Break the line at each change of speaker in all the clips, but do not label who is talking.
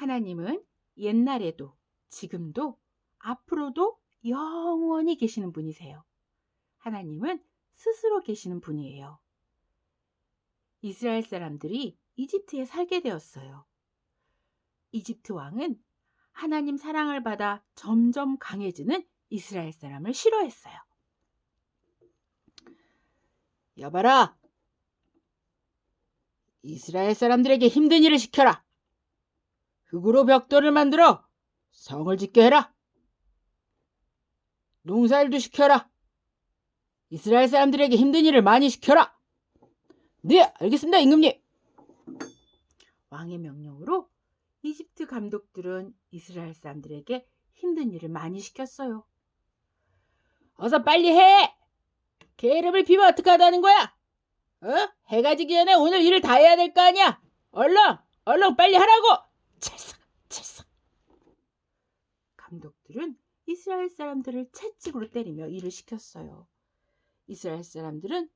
하나님은 옛날에도 지금도 앞으로도 영원히 계시는 분이세요. 하나님은 스스로 계시는 분이에요. 이스라엘 사람들이 이집트에 살게 되었어요. 이집트 왕은 하나님 사랑을 받아 점점 강해지는 이스라엘 사람을 싫어했어요. 여봐라! 이스라엘 사람들에게 힘든 일을 시켜라! 흙으로 벽돌을 만들어 성을 짓게 해라! 농사일도 시켜라! 이스라엘 사람들에게 힘든 일을 많이 시켜라! 네, 알겠습니다, 임금님! 왕의 명령으로 이집트 감독들은 이스라엘 사람들에게 힘든 일을 많이 시켰어요. 어서 빨리 해! 게으름을 피면 어떡하다는 거야? 어? 해가 지기 전에 오늘 일을 다 해야 될 거 아니야? 얼른! 얼른 빨리 하라고! 찰싹! 찰싹! 감독들은 이스라엘 사람들을 채찍으로 때리며 일을 시켰어요. 이스라엘 사람들은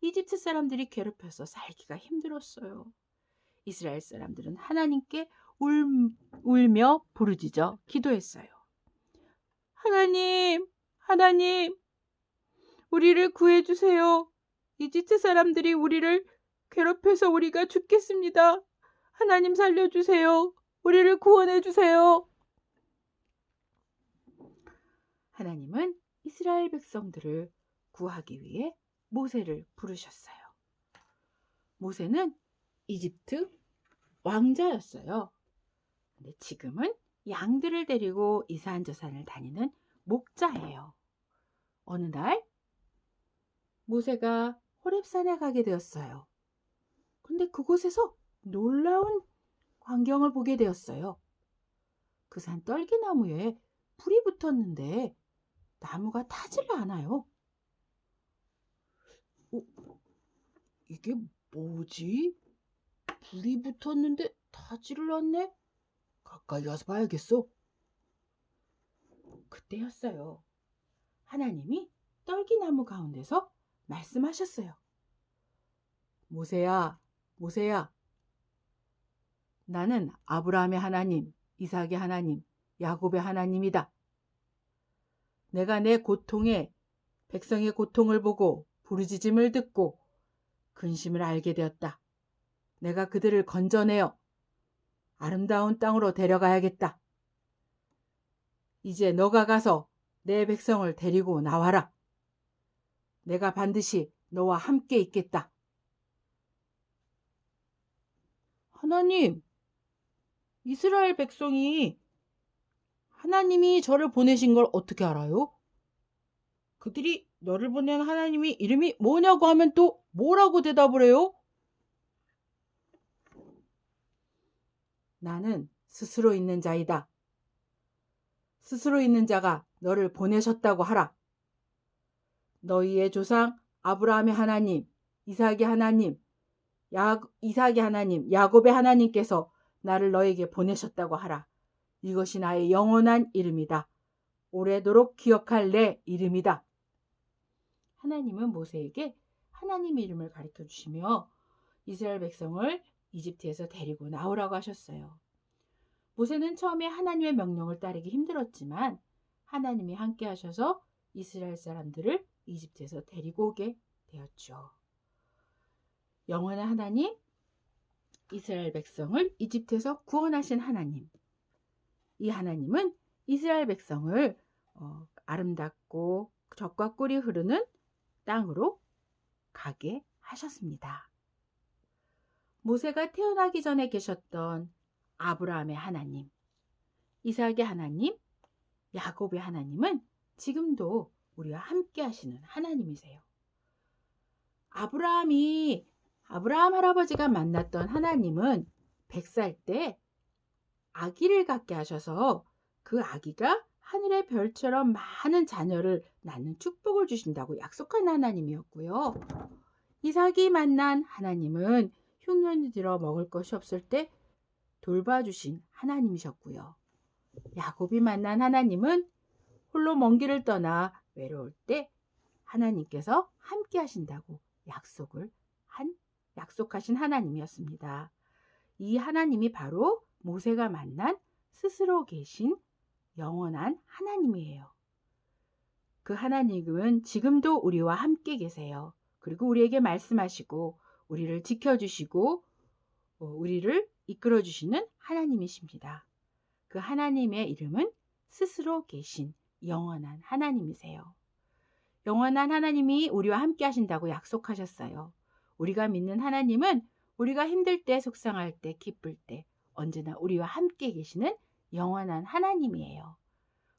이집트 사람들이 괴롭혀서 살기가 힘들었어요. 이스라엘 사람들은 하나님께 울, 울며 부르짖어 기도했어요. 하나님, 하나님, 우리를 구해주세요. 이집트 사람들이 우리를 괴롭혀서 우리가 죽겠습니다. 하나님 살려주세요. 우리를 구원해 주세요. 하나님은 이스라엘 백성들을 구하기 위해 모세를 부르셨어요. 모세는 이집트 왕자였어요. 근데 지금은 양들을 데리고 이산저산을 다니는 목자예요. 어느 날 모세가 호렙산에 가게 되었어요. 근데 그곳에서 놀라운 광경을 보게 되었어요. 그 산 떨기나무에 불이 붙었는데 나무가 타지를 않아요. 어, 이게 뭐지? 불이 붙었는데 타지를 않네? 가까이 가서 봐야겠어. 그때였어요. 하나님이 떨기나무 가운데서 말씀하셨어요. 모세야, 모세야. 나는 아브라함의 하나님, 이삭의 하나님, 야곱의 하나님이다. 내가 내 고통에 백성의 고통을 보고 부르짖음을 듣고 근심을 알게 되었다. 내가 그들을 건져내어 아름다운 땅으로 데려가야겠다. 이제 너가 가서 내 백성을 데리고 나와라. 내가 반드시 너와 함께 있겠다. 하나님, 이스라엘 백성이 하나님이 저를 보내신 걸 어떻게 알아요? 그들이 너를 보낸 하나님이 이름이 뭐냐고 하면 또 뭐라고 대답을 해요? 나는 스스로 있는 자이다. 스스로 있는 자가 너를 보내셨다고 하라. 너희의 조상 아브라함의 하나님, 이삭의 하나님, 야, 이삭의 하나님, 야곱의 하나님께서 나를 너에게 보내셨다고 하라. 이것이 나의 영원한 이름이다. 오래도록 기억할 내 이름이다. 하나님은 모세에게 하나님의 이름을 가르쳐 주시며 이스라엘 백성을 이집트에서 데리고 나오라고 하셨어요. 모세는 처음에 하나님의 명령을 따르기 힘들었지만 하나님이 함께 하셔서 이스라엘 사람들을 이집트에서 데리고 오게 되었죠. 영원한 하나님, 이스라엘 백성을 이집트에서 구원하신 하나님. 이 하나님은 이스라엘 백성을 어, 아름답고 적과 꿀이 흐르는 땅으로 가게 하셨습니다. 모세가 태어나기 전에 계셨던 아브라함의 하나님, 이삭의 하나님, 야곱의 하나님은 지금도 우리와 함께 하시는 하나님이세요. 아브라함이 아브라함 할아버지가 만났던 하나님은 100살 때 아기를 갖게 하셔서 그 아기가 하늘의 별처럼 많은 자녀를 낳는 축복을 주신다고 약속한 하나님이었고요. 이삭이 만난 하나님은 흉년이 들어 먹을 것이 없을 때 돌봐주신 하나님이셨고요. 야곱이 만난 하나님은 홀로 먼 길을 떠나 외로울 때 하나님께서 함께 하신다고 약속을 한 약속하신 하나님이었습니다. 이 하나님이 바로 모세가 만난 스스로 계신 영원한 하나님이에요. 그 하나님은 지금도 우리와 함께 계세요. 그리고 우리에게 말씀하시고 우리를 지켜주시고 어, 우리를 이끌어주시는 하나님이십니다. 그 하나님의 이름은 스스로 계신 영원한 하나님이세요. 영원한 하나님이 우리와 함께 하신다고 약속하셨어요. 우리가 믿는 하나님은 우리가 힘들 때, 속상할 때, 기쁠 때 언제나 우리와 함께 계시는 영원한 하나님이에요.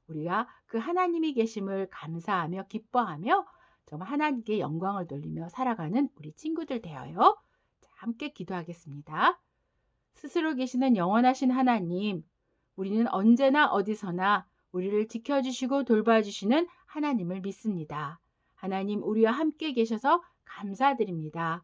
우리가 그 하나님이 계심을 감사하며 기뻐하며 정말 하나님께 영광을 돌리며 살아가는 우리 친구들 되어요. 자, 함께 기도하겠습니다. 스스로 계시는 영원하신 하나님, 우리는 언제나 어디서나 우리를 지켜주시고 돌봐주시는 하나님을 믿습니다. 하나님, 우리와 함께 계셔서 감사드립니다.